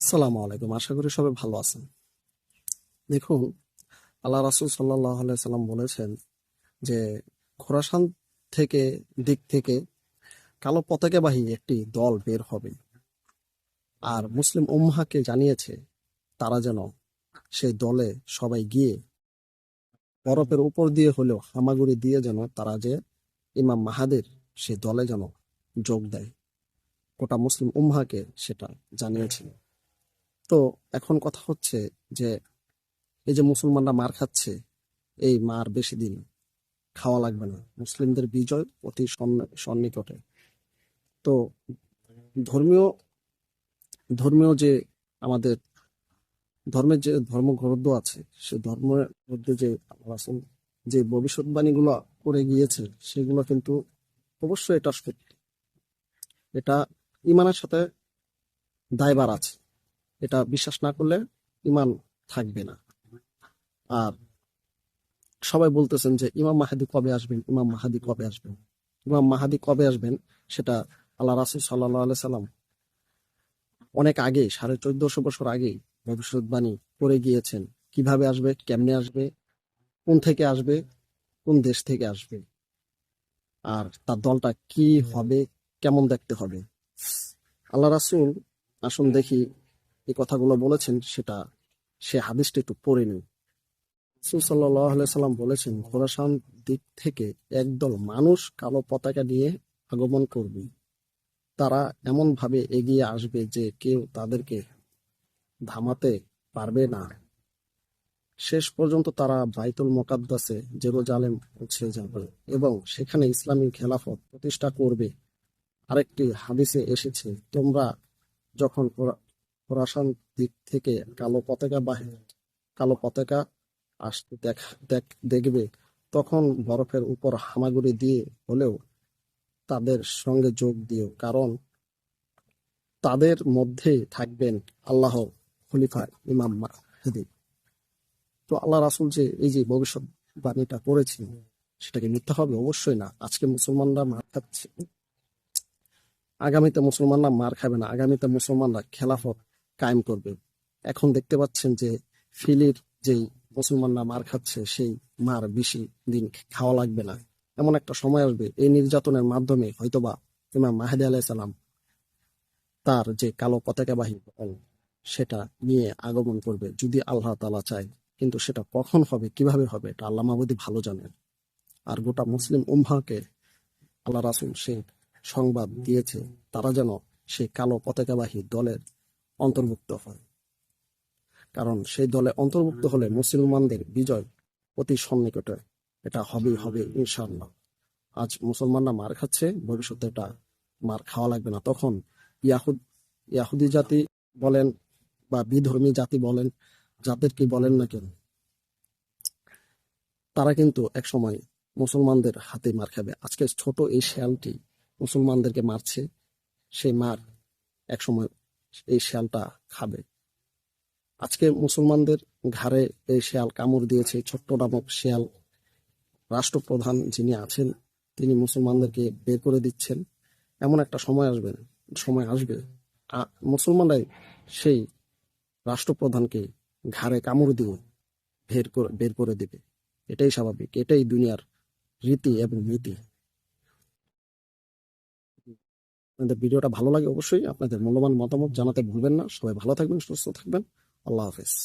আসসালামু আলাইকুম। আশা করি সবাই ভালো আছেন। দেখুন, আল্লাহ রাসুল সাল্লাহ সাল্লাম বলেছেন যে খোরাসান থেকে, দিক থেকে কালো পতাকাবাহী একটি দল বের হবে। আর মুসলিম উম্মাহকে জানিয়েছে তারা যেন সেই দলে সবাই গিয়ে বরফের উপর দিয়ে হলেও হামাগুড়ি দিয়ে যেন তারা যে ইমাম মাহাদের, সে দলে যেন যোগ দেয়। গোটা মুসলিম উম্মাহকে সেটা জানিয়েছিল তো এখন কথা হচ্ছে যে এই যে মুসলমানরা মার খাচ্ছে, এই মার বেশি দিন খাওয়া লাগবে না। মুসলিমদের বিজয় অতি সন্নি- সন্নিকটে। তো ধর্মীয় ধর্মীয় যে আমাদের, ধর্মের যে ধর্মগ্রন্থ আছে, সে ধর্মের মধ্যে যে আল্লাহ যে ভবিষ্যৎবাণীগুলো করে গিয়েছে, সেগুলো কিন্তু অবশ্যই এটা সত্যি। এটা ইমানের সাথে দায়বার আছে। এটা বিশ্বাস না করলে ইমান থাকবে না। আর সবাই বলতেছেন যে ইমাম মাহাদি কবে আসবেন? ইমাম মাহাদি কবে আসবেন? ইমাম মাহাদি কবে আসবেন সেটা আল্লাহ রাসুল সাল্লাহ সাল্লাম অনেক আগে, সাড়ে চোদ্দশো বছর আগে ভবিষ্যৎবাণী করে গিয়েছেন। কীভাবে আসবে? কেমনে আসবে? কোন থেকে আসবে? কোন দেশ থেকে আসবে? আর তার দলটা কি হবে? কেমন দেখতে হবে? আল্লাহ রাসুল আসুন দেখি এই কথাগুলো বলেছেন সেটা সে হাদিসটা একটু পড়ে রাসূল সাল্লাম বলেছেন, খোরাসান দিক থেকে একদল মানুষ কালো পতাকা নিয়ে আগমন করবে। তারা এমন ভাবে এগিয়ে আসবে যে কেউ তাদেরকে ধামাতে পারবে না। শেষ পর্যন্ত তারা বাইতুল মোকাদ্দাসে জেরুজালেম পৌঁছে যাবে এবং সেখানে ইসলামী খেলাফত প্রতিষ্ঠা করবে। আরেকটি হাদিসে এসেছে, তোমরা যখন খোরাসান দিক থেকে কালো পতাকা বাহির, কালো পতাকা আসতে দেখ, দেখ- দেখবে। তখন বরফের উপর হামাগুড়ি দিয়ে হলেও তাদের সঙ্গে যোগ দিও, কারণ তাদের মধ্যে থাকবেন আল্লাহ খলিফা ইমাম তো আল্লাহ রাসুল যে এই যে ভবিষ্যৎ ভবিষ্যৎবাণীটা করেছেন, সেটাকে মিথ্যা হবে অবশ্যই না। আজকে মুসলমানরা মার খাচ্ছে। আগামীতে মুসলমানরা মার খাবে না। আগামীতে মুসলমানরা খেলাফত কায়েম করবে। এখন দেখতে পাচ্ছেন যে ফিলির যেই মুসলমানরা মার খাচ্ছে, সেই মার বেশি দিন খাওয়া লাগবে না। এমন একটা সময় আসবে, এই নির্যাতনের মাধ্যমে হয়তোবা ইমাম মাহাদি আলাইসালাম তার যে কালো পতাকাবাহী সেটা নিয়ে আগমন করবে, যদি আল্লাহ তালা চায়। কিন্তু সেটা কখন হবে, কীভাবে হবে, এটা আল্লাহ মাহবুদি ভালো জানেন। আর গোটা মুসলিম উম্মাকে আল্লাহ রাসুল সে সংবাদ দিয়েছে, তারা যেন সেই কালো পতাকাবাহী দলের অন্তর্ভুক্ত হয়। কারণ সেই দলে অন্তর্ভুক্ত হলে মুসলমানদের বিজয় অতি সন্নিকটে। এটা হবেই হবে ইনশাআল্লাহ। আজ মুসলমানরা মার খাচ্ছে, ভবিষ্যতে এটা মার খাওয়া লাগবে না। তখন ইয়াহুদ, ইয়াহুদি জাতি বলেন বা বিধর্মী জাতি বলেন, যাদের কি বলেন না কেন, তারা কিন্তু একসময় মুসলমানদের হাতে মার খাবে। আজকে ছোট এই শেয়ালটি মুসলমানদেরকে মারছে সেই মার একসময় এই শেয়ালটা খাবে। আজকে মুসলমানদের ঘাড়ে এই শেয়াল কামড় দিয়েছে, ছোট্ট নামক শেয়াল। রাষ্ট্রপ্রধান যিনি আছেন, তিনি মুসলমানদেরকে বের করে দিচ্ছেন। এমন একটা সময় আসবে সময় আসবে। মুসলমানরাই সেই রাষ্ট্রপ্রধানকে ঘাড়ে কামড় দিয়ে বের করে বের করে দেবে। এটাই স্বাভাবিক, এটাই দুনিয়ার রীতি এবং নীতি। আপনাদের ভিডিওটা ভালো লাগে অবশ্যই। আপনাদের মূল্যবান মতামত জানাতে ভুলবেন না। সবাই ভালো থাকবেন, সুস্থ থাকবেন। আল্লাহ হাফেজ।